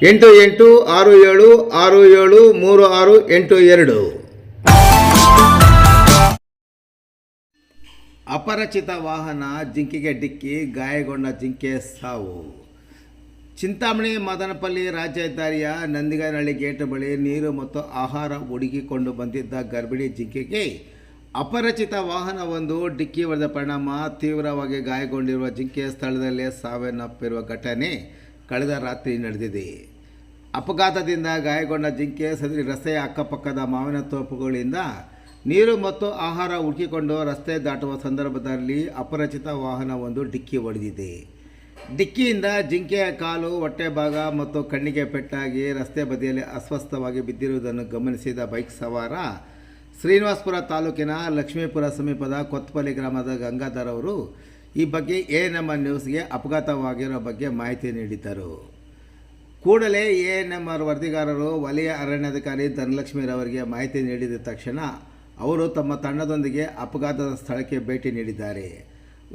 ಎಂಟು ಎಂಟು ಆರು ಏಳು ಆರು ಏಳು, ಮೂರು ಆರು, ಎಂಟು ಎರಡು. ಅಪರಿಚಿತ ವಾಹನ ಜಿಂಕೆಗೆ ಡಿಕ್ಕಿ, ಗಾಯಗೊಂಡ ಜಿಂಕೆ ಸಾವು. ಚಿಂತಾಮಣಿ ಮದನಪಲ್ಲಿ ರಾಜ್ಯ ಹೆದ್ದಾರಿಯ ನಂದಿಗಾನಹಳ್ಳಿ ಗೇಟ್ ಬಳಿ ನೀರು ಮತ್ತು ಆಹಾರ ಹುಡುಕಿಕೊಂಡು ಬಂದಿದ್ದ ಗರ್ಭಿಣಿ ಜಿಂಕೆಗೆ ಅಪರಿಚಿತ ವಾಹನವೊಂದು ಡಿಕ್ಕಿ ಹೊಡೆದ ಪರಿಣಾಮ ತೀವ್ರವಾಗಿ ಗಾಯಗೊಂಡಿರುವ ಜಿಂಕೆ ಸ್ಥಳದಲ್ಲೇ ಸಾವನ್ನಪ್ಪಿರುವ ಘಟನೆ ಕಳೆದ ರಾತ್ರಿ ನಡೆದಿದೆ. ಅಪಘಾತದಿಂದ ಗಾಯಗೊಂಡ ಜಿಂಕೆ ಸದರಿ ರಸ್ತೆಯ ಅಕ್ಕಪಕ್ಕದ ಮಾವಿನ ತೋಪುಗಳಿಂದ ನೀರು ಮತ್ತು ಆಹಾರ ಹುಡುಕಿಕೊಂಡು ರಸ್ತೆ ದಾಟುವ ಸಂದರ್ಭದಲ್ಲಿ ಅಪರಿಚಿತ ವಾಹನವೊಂದು ಡಿಕ್ಕಿ ಹೊಡೆದಿದೆ. ಡಿಕ್ಕಿಯಿಂದ ಜಿಂಕೆಯ ಕಾಲು, ಹೊಟ್ಟೆ ಭಾಗ ಮತ್ತು ಕಣ್ಣಿಗೆ ಪೆಟ್ಟಾಗಿ ರಸ್ತೆ ಬದಿಯಲ್ಲಿ ಅಸ್ವಸ್ಥವಾಗಿ ಬಿದ್ದಿರುವುದನ್ನು ಗಮನಿಸಿದ ಬೈಕ್ ಸವಾರ ಶ್ರೀನಿವಾಸಪುರ ತಾಲೂಕಿನ ಲಕ್ಷ್ಮೀಪುರ ಸಮೀಪದ ಕೊತ್ತಪಲ್ಲಿ ಗ್ರಾಮದ ಗಂಗಾಧರ್ ಅವರು ಈ ಬಗ್ಗೆ ಎ ನಮ್ಮ ನ್ಯೂಸ್ಗೆ ಅಪಘಾತವಾಗಿರೋ ಬಗ್ಗೆ ಮಾಹಿತಿ ನೀಡಿದ್ದರು. ಕೂಡಲೇ ಎ ಎನ್ ಎಂ ಆರ್ ವರದಿಗಾರರು ವಲಯ ಅರಣ್ಯಾಧಿಕಾರಿ ಧನಲಕ್ಷ್ಮಿರವರಿಗೆ ಮಾಹಿತಿ ನೀಡಿದ ತಕ್ಷಣ ಅವರು ತಮ್ಮ ತಂಡದೊಂದಿಗೆ ಅಪಘಾತದ ಸ್ಥಳಕ್ಕೆ ಭೇಟಿ ನೀಡಿದ್ದಾರೆ.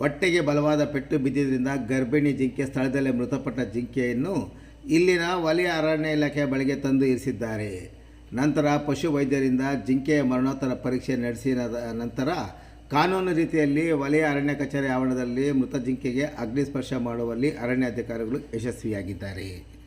ಹೊಟ್ಟೆಗೆ ಬಲವಾದ ಪೆಟ್ಟು ಬಿದ್ದಿದ್ದರಿಂದ ಗರ್ಭಿಣಿ ಜಿಂಕೆ ಸ್ಥಳದಲ್ಲೇ ಮೃತಪಟ್ಟ ಜಿಂಕೆಯನ್ನು ಇಲ್ಲಿನ ವಲಯ ಅರಣ್ಯ ಇಲಾಖೆ ಬಳಿಗೆ ತಂದು ಇರಿಸಿದ್ದಾರೆ. ನಂತರ ಪಶು ವೈದ್ಯರಿಂದ ಜಿಂಕೆಯ ಮರಣೋತ್ತರ ಪರೀಕ್ಷೆ ನಡೆಸಿದ ನಂತರ ಕಾನೂನು ರೀತಿಯಲ್ಲಿ ವಲಯ ಅರಣ್ಯ ಕಚೇರಿ ಆವರಣದಲ್ಲಿ ಮೃತ ಜಿಂಕೆಗೆ ಅಗ್ನಿಸ್ಪರ್ಶ ಮಾಡುವಲ್ಲಿ ಅರಣ್ಯಾಧಿಕಾರಿಗಳು ಯಶಸ್ವಿಯಾಗಿದ್ದಾರೆ.